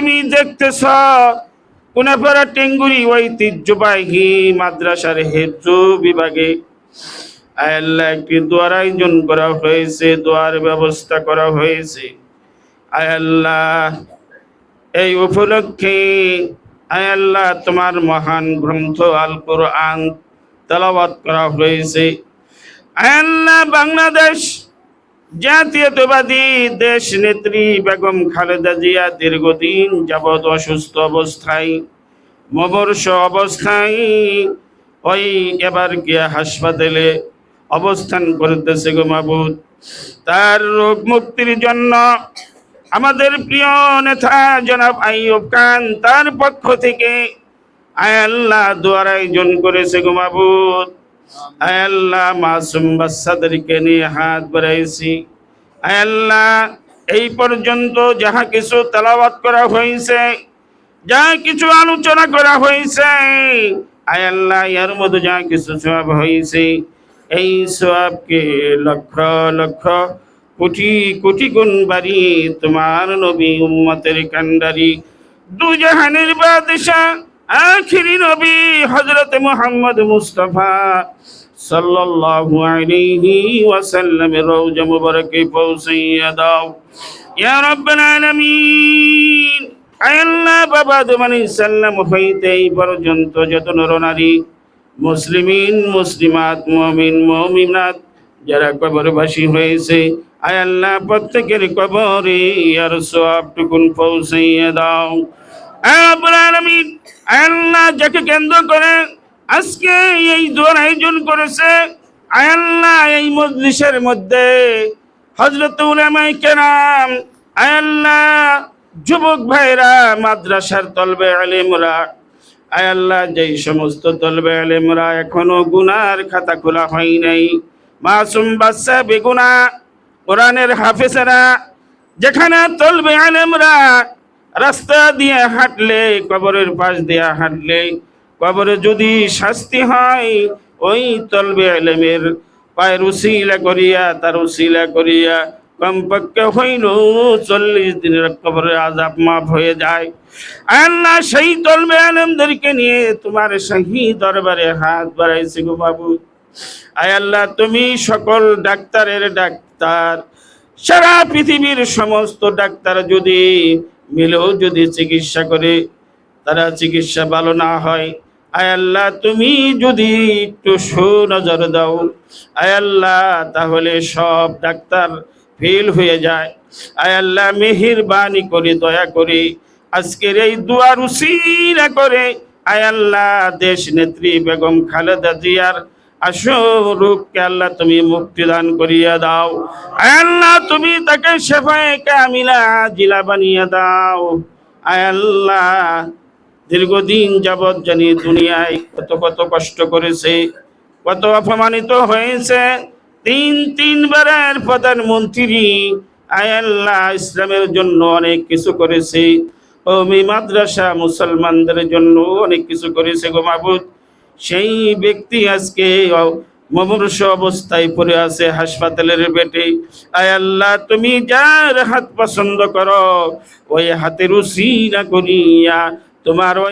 তুমি দেখতেছ? কুনাপাড়া টেঙ্গুরি ঐতিহ্যবাহী মাদ্রাসার হেফজু বিভাগে। আল্লাহ একটি দোয়ার আয়োজন করা হয়েছে, দোয়ার ব্যবস্থা করা হয়েছে। আল্লাহ, এই উপলক্ষে আল্লাহ তোমার মহান গ্রন্থ আল কোরআন তেলাওয়াত করা হয়েছে। আল্লাহ বাংলাদেশ জাতীয়তাবাদী দেশ নেত্রী বেগম খালেদা জিয়া দীর্ঘদিন যাবৎ অসুস্থ অবস্থায় মমর্ষ অবস্থায়, ওই এবার গিয়া হাসপাতালে অবস্থান করতেছে গো মাবুদ। তার রোগ মুক্তির জন্য আমাদের প্রিয় নেতা জনাব আইয়ুব খান তার পক্ষ থেকে আয় আল্লাহ দোয়ার আয়োজন করেছে গো মাবুদ। আল্লাহ মাসুম বাচ্চাদেরকে হাত বাড়াইছি। আল্লাহ, এই পর্যন্ত যাহা কিছু তেলাওয়াত করা হয়েছে, যা কিছু আলোচনা করা হয়েছে, আয় আল্লাহ, এর মধ্যে যা কিছু সব হয়েছে, এই সবকে লক্ষ লক্ষ কোটি কোটি গুণ বাড়ি তোমার নবী উম্মতের কান্ডারি দুজাহানের বাদশাহ আখিরি নবী হযরত মুহাম্মদ মুস্তাফা সাল্লাল্লাহু আলাইহি ওয়াসাল্লাম রওজা মুবারকে পৌঁছাইয়া দাও। ইয়া রাব্বাল আলামিন আল্লাহ বাবা আলাইহিস সালাম হইতে এই পর্যন্ত যত নরনারী মুসলিমিন, মুসলিমাত, মুমিন, মুমিনাত, যারা কবরবাসী হয়েছে, আয় আল্লাহ প্রত্যেকের কবরে আর সবটুকুন পৌঁছাইয়া দাও। আলামিন আয় আল্লাহ যাকে কেন্দ্র করে আজকে এই দোয়ার আয়োজন করেছে আয় আল্লাহ এই মজলিসের মধ্যে হজরত উলামায়ে কেরাম আয় যুবক ভাইরা মাদ্রাসার তলবে আলেমরা আয় আল্লাহ যেই সমস্ত তলবে আলেমরা এখনও গুনার খাতা খোলা হয় নাই। মাসুম বাচ্চা বেগুনা, কোরআনের হাফেজেরা, যেখানে তলবে আলেমরা রাস্তা দিয়ে হাঁটলে, কবরের পাশ দিয়ে হাঁটলে, কবরে যদি শাস্তি হয়, ওই তলবে আলেমের পায়ের উসিলা করিয়া, তার উসিলা করিয়া কমপক্ষে হইল চল্লিশ দিনের কবরের আজাব মাফ হয়ে যায়। আল্লাহ সেই তলবে আলমদেরকে নিয়ে তোমার শাহী দরবারে হাত বাড়াইছি গো বাবু। আয় আল্লাহ, তুমি সকল ডাক্তারের ডাক্তার। সারা পৃথিবীর সমস্ত ডাক্তার যদি মিলেও যদি চিকিৎসা করে তারা চিকিৎসা ভালো না হয়। আয় আল্লাহ, তুমি যদি একটু সুনজর দাও, আয় আল্লাহ, তাহলে সব ডাক্তার ফেল হয়ে যায়। আয় আল্লাহ, মেহেরবানি করে, দয়া করে, আজকের এই দুয়ার উসিলা করে। আয় আল্লাহ দেশ নেত্রী বেগম খালেদা জিয়ার আসো রূপকে আল্লাহ তুমি মুক্তি দান করিয়া দাও। আল্লাহ, তুমি তাকে শেফায়ে কামিলা জিলা বানিয়ে দাও। আল্লাহ, দীর্ঘদিন যাবৎ জানি দুনিয়ায় কত কত কষ্ট করেছে, কত অপমানিত হয়েছে। তিন তিনবারের প্রধানমন্ত্রী, আয় আল্লাহ, ইসলামের জন্য অনেক কিছু করেছে। ওমি মাদ্রাসা মুসলমানদের জন্য অনেক কিছু করেছে গো সেই ব্যক্তি আজকে মমর্ষ অবস্থায় পড়ে আছে হাসপাতালের বেটে আয় আল্লাহ, তুমি যার হাত পছন্দ করো, ওই হাতের উসিলা করিয়া তোমার ওই